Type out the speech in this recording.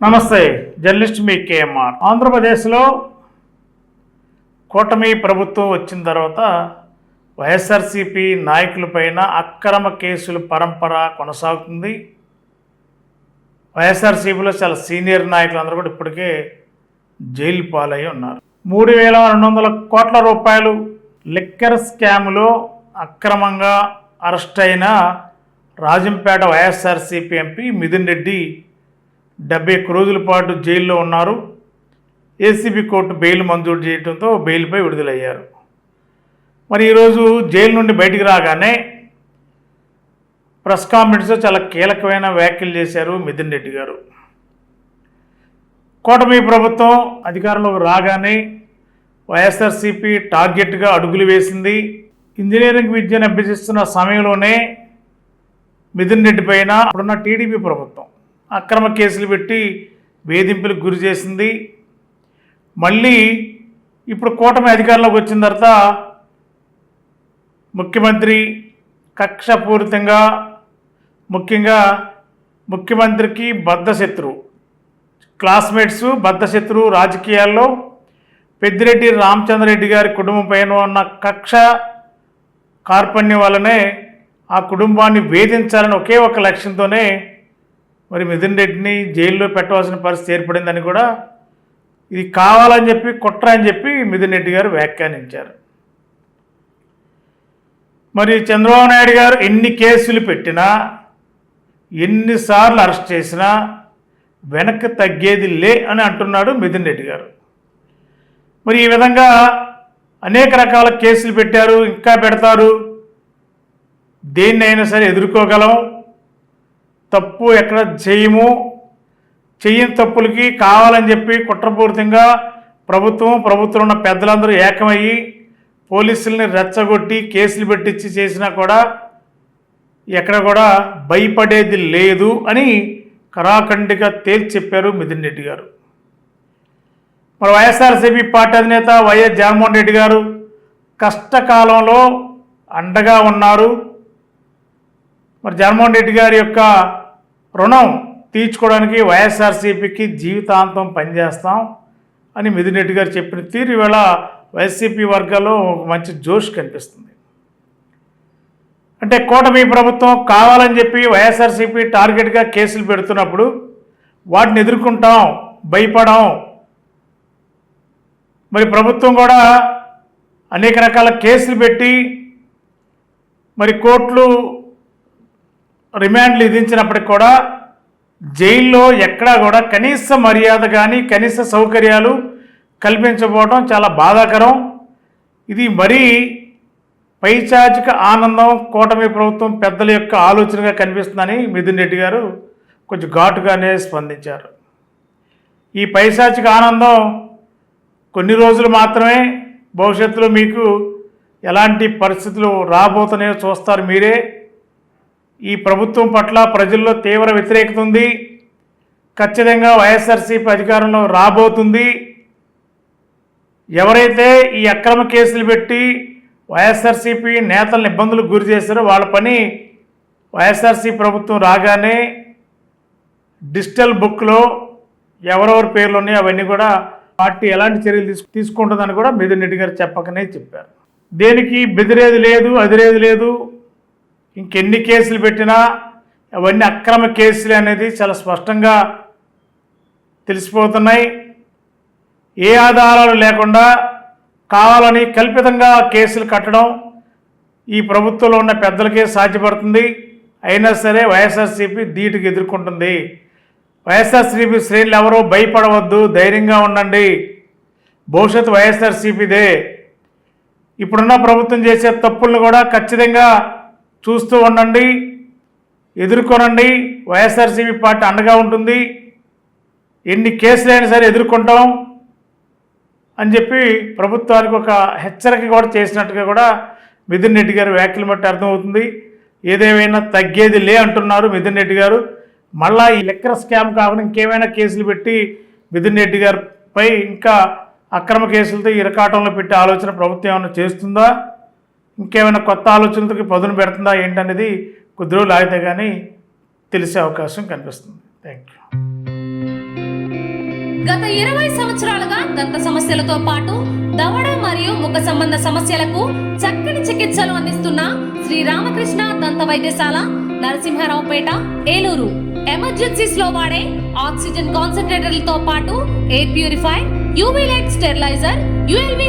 నమస్తే జర్నలిస్ట్ మీ కేఎంఆర్. ఆంధ్రప్రదేశ్లో కూటమి ప్రభుత్వం వచ్చిన తర్వాత వైఎస్ఆర్సీపీ నాయకులపైన అక్రమ కేసుల పరంపర కొనసాగుతుంది. వైఎస్ఆర్సీపీలో చాలా సీనియర్ నాయకులు అందరూ కూడా ఇప్పటికే జైలు పాలై ఉన్నారు. మూడు వేల రెండు వందల కోట్ల రూపాయలు లిక్కర్ స్కామ్లో అక్రమంగా అరెస్ట్ అయిన రాజంపేట వైఎస్ఆర్సీపీ ఎంపీ మిథున్ రెడ్డి డెబ్బై ఒక్క రోజుల పాటు జైల్లో ఉన్నారు. ఏసీబీ కోర్టు బెయిల్ మంజూరు చేయడంతో బెయిల్పై విడుదలయ్యారు. మరి ఈరోజు జైలు నుండి బయటికి రాగానే ప్రెస్ కాన్ఫరెన్స్లో చాలా కీలకమైన వ్యాఖ్యలు చేశారు మిథున్ రెడ్డి గారు. కూటమి ప్రభుత్వం అధికారంలోకి రాగానే వైఎస్ఆర్సీపీ టార్గెట్గా అడుగులు వేసింది. ఇంజనీరింగ్ విద్యను అభ్యసిస్తున్న సమయంలోనే మిథున్ రెడ్డి పైన ఇప్పుడున్న టీడీపీ ప్రభుత్వం అక్రమ కేసులు పెట్టి వేధింపులకు గురి చేసింది. మళ్ళీ ఇప్పుడు కూటమి అధికారంలోకి వచ్చిన తర్వాత ముఖ్యమంత్రి కక్షపూరితంగా ముఖ్యంగా ముఖ్యమంత్రికి బద్ధశత్రువు క్లాస్మేట్స్ బద్ధశత్రువు రాజకీయాల్లో పెద్దిరెడ్డి రామచంద్రరెడ్డి గారి కుటుంబం పైన ఉన్న కక్ష కార్పణ్యం వల్లనే ఆ కుటుంబాన్ని వేధించాలని ఒకే ఒక లక్ష్యంతోనే మరి మిథున్ రెడ్డిని జైల్లో పెట్టవలసిన పరిస్థితి ఏర్పడిందని కూడా ఇది కావాలని చెప్పి కుట్ర అని చెప్పి మిథున్ రెడ్డి గారు వ్యాఖ్యానించారు. మరి చంద్రబాబు నాయుడు గారు ఎన్ని కేసులు పెట్టినా ఎన్నిసార్లు అరెస్ట్ చేసినా వెనక్కి తగ్గేది లే అని అంటున్నాడు మిథున్ రెడ్డి గారు. మరి ఈ విధంగా అనేక రకాల కేసులు పెట్టారు ఇంకా పెడతారు. దేన్నైనా సరే ఎదుర్కోగలం. తప్పు ఎక్కడ చేయము చెయ్యని తప్పులకి కావాలని చెప్పి కుట్రపూరితంగా ప్రభుత్వం ప్రభుత్వం ఉన్న పెద్దలందరూ ఏకమయ్యి పోలీసుల్ని రెచ్చగొట్టి కేసులు పెట్టించి చేసినా కూడా ఎక్కడ కూడా భయపడేది లేదు అని కరాఖండిగా తేల్చి చెప్పారు మిథున్ రెడ్డి గారు. మరి వైఎస్ఆర్సీపీ పార్టీ అధినేత వైఎస్ జగన్మోహన్ రెడ్డి గారు కష్టకాలంలో అండగా ఉన్నారు. మరి జగన్మోహన్ రెడ్డి గారి యొక్క రుణం తీర్చుకోవడానికి వైఎస్ఆర్సీపీకి జీవితాంతం పనిచేస్తాం అని మిథునెడ్డి గారు చెప్పిన తీరు ఇవాళ వైసీపీ వర్గాల్లో ఒక మంచి జోష్ కనిపిస్తుంది. అంటే కూటమి ప్రభుత్వం కావాలని చెప్పి వైఎస్ఆర్సీపీ టార్గెట్గా కేసులు పెడుతున్నప్పుడు వాటిని ఎదుర్కొంటాం భయపడం. మరి ప్రభుత్వం కూడా అనేక రకాల కేసులు పెట్టి మరి కోర్టులు రిమాండ్లు విధించినప్పటికి కూడా జైల్లో ఎక్కడా కూడా కనీస మర్యాద కానీ కనీస సౌకర్యాలు కల్పించకపోవడం చాలా బాధాకరం. ఇది మరీ పైచాచిక ఆనందం కూటమి ప్రభుత్వం పెద్దల యొక్క ఆలోచనగా కనిపిస్తుందని మిథున్ రెడ్డి గారు కొంచెం ఘాటుగానే స్పందించారు. ఈ పైశాచిక ఆనందం కొన్ని రోజులు మాత్రమే భవిష్యత్తులో మీకు ఎలాంటి పరిస్థితులు రాబోతున్నాయో చూస్తారు మీరే. ఈ ప్రభుత్వం పట్ల ప్రజల్లో తీవ్ర వ్యతిరేకత ఉంది. ఖచ్చితంగా వైఎస్ఆర్సీపీ అధికారంలో రాబోతుంది. ఎవరైతే ఈ అక్రమ కేసులు పెట్టి వైఎస్ఆర్సీపీ నేతలను ఇబ్బందులకు గురి చేశారో వాళ్ళ పని వైఎస్ఆర్సీ ప్రభుత్వం రాగానే డిజిటల్ బుక్లో ఎవరెవరి పేర్లు ఉన్నాయో అవన్నీ కూడా పార్టీ ఎలాంటి చర్యలు తీసుకు తీసుకుంటుందని కూడా మిథున్ రెడ్డి గారు చెప్పకనే చెప్పారు. దేనికి బెదిరేది లేదు అదిరేది లేదు. ఇంకెన్ని కేసులు పెట్టినా అవన్నీ అక్రమ కేసులు అనేది చాలా స్పష్టంగా తెలిసిపోతున్నాయి. ఏ ఆధారాలు లేకుండా కావాలని కల్పితంగా కేసులు కట్టడం ఈ ప్రభుత్వంలో ఉన్న పెద్దలకే సాధ్యపడుతుంది. అయినా సరే వైఎస్ఆర్సీపీ ధీటుకు ఎదుర్కొంటుంది. వైఎస్ఆర్సీపీ శ్రేణులు ఎవరో భయపడవద్దు ధైర్యంగా ఉండండి. భవిష్యత్తు వైఎస్ఆర్సీపీదే. ఇప్పుడున్న ప్రభుత్వం చేసే తప్పులను కూడా ఖచ్చితంగా చూస్తూ ఉండండి ఎదుర్కొనండి. వైఎస్ఆర్సీపీ పార్టీ అండగా ఉంటుంది. ఎన్ని కేసులైనా సరే ఎదుర్కొంటాం అని చెప్పి ప్రభుత్వానికి ఒక హెచ్చరిక కూడా చేసినట్టుగా కూడా మిథున్ రెడ్డి గారు వ్యాఖ్యలు బట్టి అర్థమవుతుంది. ఏదేమైనా తగ్గేది లే అంటున్నారు మిథున్ రెడ్డి గారు. మళ్ళా ఈ లెక్కర స్కామ్ కాకుండా ఇంకేమైనా కేసులు పెట్టి మిథున్ రెడ్డి గారిపై ఇంకా అక్రమ కేసులతో ఇరకాటంలో పెట్టే ఆలోచన ప్రభుత్వం ఏమైనా చేస్తుందా? ఇంకేమైనా కొత్త ఆలోచనలకి పదును పెడుతుందా ఏంటనేది కొద్ది రోజులు ఆగితే కానీ తెలిసే అవకాశం కనిపిస్తుంది. థ్యాంక్ యూ గత ఇరవై సంవత్సరాలుగా దంత సమస్యలతో పాటు దవడ మరియు ముఖ సంబంధ సమస్యలకు చక్కని చికిత్సలు అందిస్తున్న శ్రీ రామకృష్ణ దంత వైద్యశాల నరసింహారావుపేట ఏలూరు. ఎమర్జెన్సీస్లో వాడే ఆక్సిజన్ కాన్సన్ట్రేటర్లతో పాటు air purify UV light sterilizer ULV